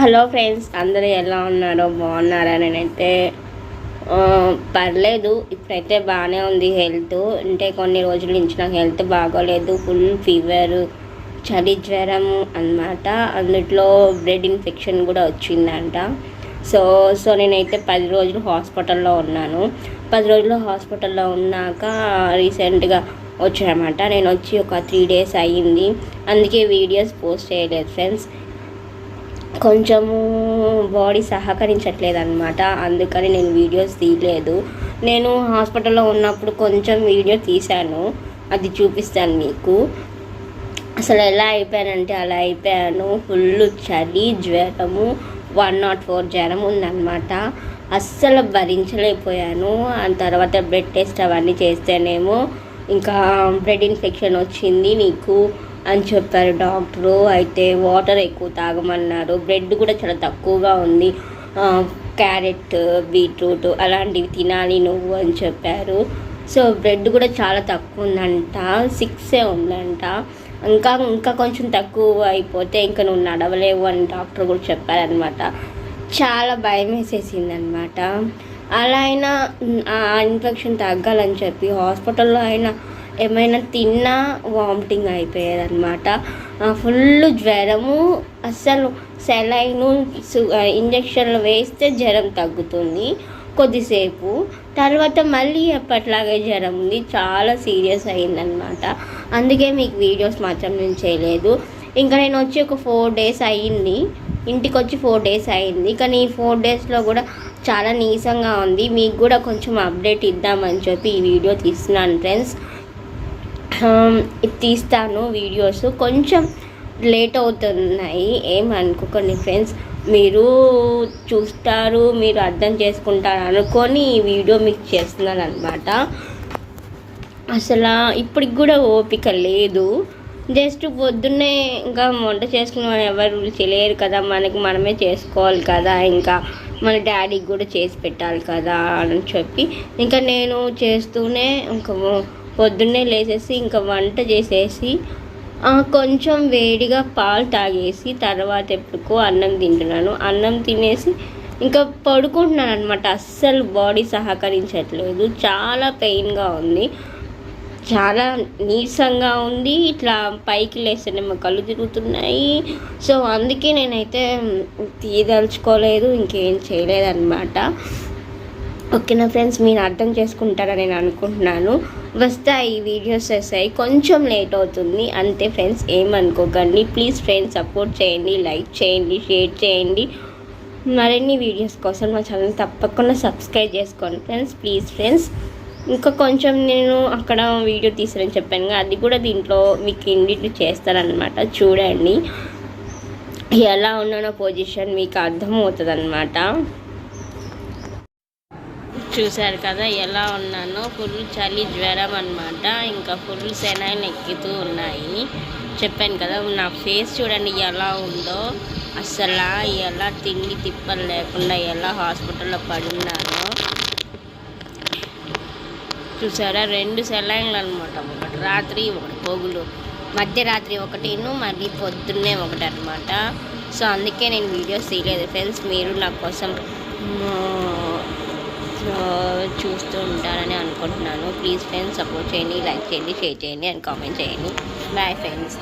Hello friends అందరూ ఎలా ఉన్నారో? బాగున్నారా? నేనైతే పర్లేదు. ఇప్పుడైతే బాగానే ఉంది హెల్త్. అంటే కొన్ని రోజుల నుంచి నాకు హెల్త్ బాగోలేదు. ఫుల్ ఫీవర్ చలి జ్వరం అన్నమాట. అందులో బ్లడ్ ఇన్ఫెక్షన్ కూడా వచ్చిందంట. సో సో నేనైతే పది రోజులు హాస్పిటల్లో ఉన్నాను. పది రోజులు హాస్పిటల్లో ఉన్నాక రీసెంట్గా వచ్చానమాట. నేను వచ్చి ఒక త్రీ డేస్ అయ్యింది. అందుకే వీడియోస్ పోస్ట్ చేయలేదు ఫ్రెండ్స్. కొంచెము బాడీ సహకరించట్లేదు అనమాట అందుకని నేను వీడియోస్ తీయలేదు. నేను హాస్పిటల్లో ఉన్నప్పుడు కొంచెం వీడియో తీశాను. అది చూపిస్తాను మీకు. అసలు ఎలా అయిపోయానంటే అలా అయిపోయాను. ఫుల్ చలి జ్వరము వన్ నాట్ ఫోర్ జ్వరం ఉందన్నమాట. అస్సలు భరించలేకపోయాను. ఆ తర్వాత బ్లడ్ టెస్ట్ అవన్నీ చేస్తేనేమో ఇంకా బ్లడ్ ఇన్ఫెక్షన్ వచ్చింది నీకు. అని చెప్పారు డాక్టరు. అయితే వాటర్ ఎక్కువ తాగమన్నారు. బ్రెడ్ కూడా చాలా తక్కువగా ఉంది. క్యారెట్ బీట్రూట్ అలాంటివి తినాలి నువ్వు అని చెప్పారు. సో బ్రెడ్ కూడా చాలా తక్కువ ఉందంట. సిక్సే ఉందంట. ఇంకా ఇంకా కొంచెం తక్కువ అయిపోతే ఇంకా నువ్వు నడవలేవు అని డాక్టర్ కూడా చెప్పారనమాట చాలా భయం వేసేసింది అనమాట అలా అయినా ఆ ఇన్ఫెక్షన్ తగ్గాలని చెప్పి హాస్పిటల్లో అయినా ఏమైనా తిన్నా వామిటింగ్ అయిపోయేదన్నమాట. ఫుల్ జ్వరము అస్సలు సెలైను ఇంజక్షన్లు వేస్తే జ్వరం తగ్గుతుంది కొద్దిసేపు. తర్వాత మళ్ళీ ఎప్పట్లాగే జ్వరం ఉంది చాలా సీరియస్ అయిందనమాట అందుకే మీకు వీడియోస్ మాత్రం నేను చేయలేదు. ఇంకా నేను వచ్చి ఒక ఫోర్ డేస్ అయ్యింది ఇంటికి వచ్చి ఫోర్ డేస్ అయింది. కానీ ఈ ఫోర్ డేస్లో కూడా చాలా నీసంగా ఉంది. మీకు కూడా కొంచెం అప్డేట్ ఇద్దామని చెప్పి ఈ వీడియో తీస్తున్నాను ఫ్రెండ్స్. తీస్తాను వీడియోస్ కొంచెం లేట్ అవుతున్నాయి. ఏం ఫ్రెండ్స్ మీరు చూస్తారు మీరు అర్థం చేసుకుంటారు అనుకొని ఈ వీడియో మీకు చేస్తున్నాను అనమాట అసలు ఇప్పటికి కూడా ఓపిక లేదు. జస్ట్ పొద్దున్నే ఇంకా వంట చేసుకున్న వాళ్ళు ఎవరు చేయలేరు కదా. మనకి మనమే చేసుకోవాలి కదా. ఇంకా మన డాడీకి కూడా చేసి పెట్టాలి కదా అని చెప్పి. ఇంకా నేను చేస్తూనే ఇంకా పొద్దున్నే లేచేసి ఇంకా వంట చేసేసి కొంచెం వేడిగా పాలు తాగేసి తర్వాత ఎప్పుడుకో అన్నం తింటున్నాను. అన్నం తినేసి ఇంకా పడుకుంటున్నాను అనమాట అస్సలు బాడీ సహకరించట్లేదు. చాలా పెయిన్గా ఉంది. చాలా నీరసంగా ఉంది. ఇట్లా పైకి లేస్తేనేమో కళ్ళు తిరుగుతున్నాయి. సో అందుకే నేనైతే తీయదలుచుకోలేదు. ఇంకేం చేయలేదన్నమాట. ఓకేనా ఫ్రెండ్స్ మీరు అర్థం చేసుకుంటారని నేను అనుకుంటున్నాను. వస్తాయి ఈ వీడియోస్ వస్తాయి కొంచెం లేట్ అవుతుంది. అంతే ఫ్రెండ్స్ ఏమనుకోకండి. ప్లీజ్ ఫ్రెండ్స్ సపోర్ట్ చేయండి లైక్ చేయండి షేర్ చేయండి. మరిన్ని వీడియోస్ కోసం మా ఛానల్ తప్పకుండా సబ్స్క్రైబ్ చేసుకోండి ఫ్రెండ్స్ ప్లీజ్ ఫ్రెండ్స్. ఇంకా కొంచెం నేను అక్కడ వీడియో తీసానని చెప్పాను కదా అది కూడా దీంట్లో మీకు ఇండిట్ చేస్తానన్నమాట చూడండి. ఎలా ఉన్నానో పొజిషన్ మీకు అర్థమవుతుంది అనమాట చూశారు కదా ఎలా ఉన్నానో ఫుల్ చలి జ్వరం అనమాట ఇంకా ఫుల్ సెనాయిలు ఎక్కుతూ ఉన్నాయి. చెప్పాను కదా నా ఫేస్ చూడండి ఎలా ఉందో. అసలు ఎలా తిండి తిప్పలు లేకుండా ఎలా హాస్పిటల్లో పడున్నానో చూసారా రెండు సెలైన్లు అనమాట ఒకటి రాత్రి ఒకటి పొగులు. మధ్యరాత్రి ఒకటిను మళ్ళీ పొద్దున్నే ఒకటి అనమాట సో అందుకే నేను వీడియోస్ తీయలేదు. ఫ్రెండ్స్ మీరు నా కోసం చూస్తూ ఉంటారని అనుకుంటున్నాను. ప్లీజ్ ఫ్రెండ్స్ సపోర్ట్ చేయండి లైక్ చేయండి షేర్ చేయండి అండ్ కామెంట్ చేయండి. Bye friends